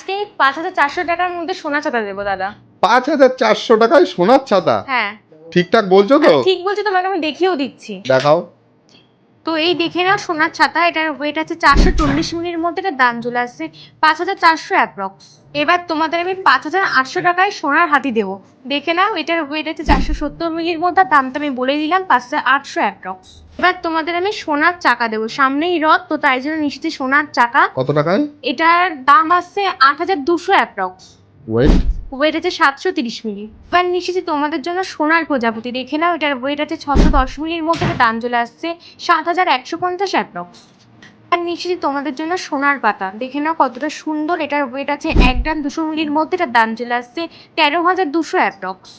আজকে পাঁচ হাজার চারশো টাকার মধ্যে সোনা ছাতা দেবো দাদা। পাঁচ হাজার চারশো টাকায় সোনার ছাতা? হ্যাঁ। ঠিকঠাক বলছো তো? ঠিক বলছি তোমাকে আমি দেখিয়েও দিচ্ছি। দেখাও। তো এই দেখে নাও সোনার ছাতা এটার ওয়েট আছে চারশো চল্লিশ মিনির মধ্যে এটা দাম চলে আসছে পাঁচ হাজার চারশো অ্যাপ্রক্স এবার তোমাদের আমি পাঁচ হাজার আটশো টাকায় সোনার হাতি দেবো। দেখে নাও এটার ওয়েট আছে চারশো সত্তর মিলির মধ্যে দামটা আমি বলে দিলাম পাঁচ হাজার আটশো অ্যাপ্রক্স এবার তোমাদের আমি সোনার চাকা দেবো। সামনেই রথ তো তাই জন্য নিশ্চিত সোনার চাকা। কত টাকায়? এটার দাম আসছে আট হাজার দুশো অ্যাপ্রক্স ওয়েট ওয়েট আছে সাতশো তিরিশ মিলি। এবার নিশ্চিত তোমাদের জন্য সোনার প্রজাপতি। দেখে নাও, এটার ওয়েট আছে ছশো দশ মিলির মধ্যে দাম চলে আসছে, সাত হাজার একশো পঞ্চাশ অ্যাপ্রক্স আর নিশ্চিত তোমাদের জন্য সোনার পাতা। দেখে নাও কতটা সুন্দর এটার ওয়েট আছে। এক গ্রাম দুশো মিলির মধ্যে এটার দাম চলে আসছে, তেরো হাজার দুশো অ্যাপ্রক্স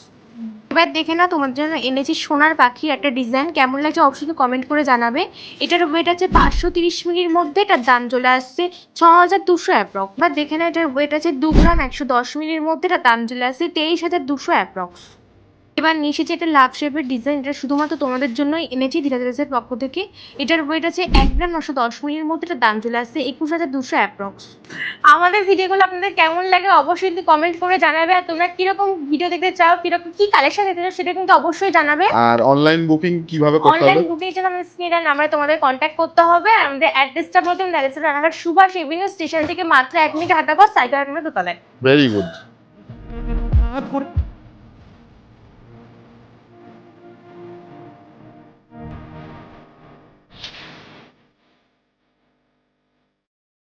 এবার দেখে না তোমার জন্য এনেছি সোনার পাখির একটা ডিজাইন কেমন লাগছে অবশ্যই কমেন্ট করে জানাবে। এটার ওয়েট আছে পাঁচশো তিরিশ মিনির মধ্যে এটার দাম চলে আসছে ছ হাজার দুশো অ্যাপ্রক্স বা দেখে না এটার ওয়েট আছে দু গ্রাম একশো দশ মিনির মধ্যে এটার দাম চলে আসছে তেইশ হাজার দুশো অ্যাপ্রক্স এবার নিচে যে একটা লাভ শেপের ডিজাইন এটা শুধুমাত্র তোমাদের জন্যই এনেছি ধীরাজের পক্ষ থেকে। এটার ওয়েট আছে এক গ্রাম নশো দশ মিলির মধ্যে এটার দাম চলে আসছে একুশ হাজার দুশো অ্যাপ্রক্স আমাদের ভিডিওগুলো আপনাদের কেমন লাগে অবশ্যই কিন্তু কমেন্ট করে জানাবে। আর তোমরা কীরকম ভিডিও দেখতে চাও কীরকম কি কালেকশন দেখতে চাও সেটা কিন্তু অবশ্যই জানাবে। আর অনলাইন বুকিং কীভাবে করতে হবে? অনলাইন বুকিং জন্য আমাদের স্ক্রিনের নাম্বারে তোমাদের কন্ট্যাক্ট করতে হবে। আর আমাদের অ্যাড্রেসটা বলতে আমি অ্যাড্রেসটা রানাঘাট সুভাষ এভিনিউ স্টেশন থেকে মাত্র এক মিনিট হাঁটা পর সাইকেল দোতলায়। Very good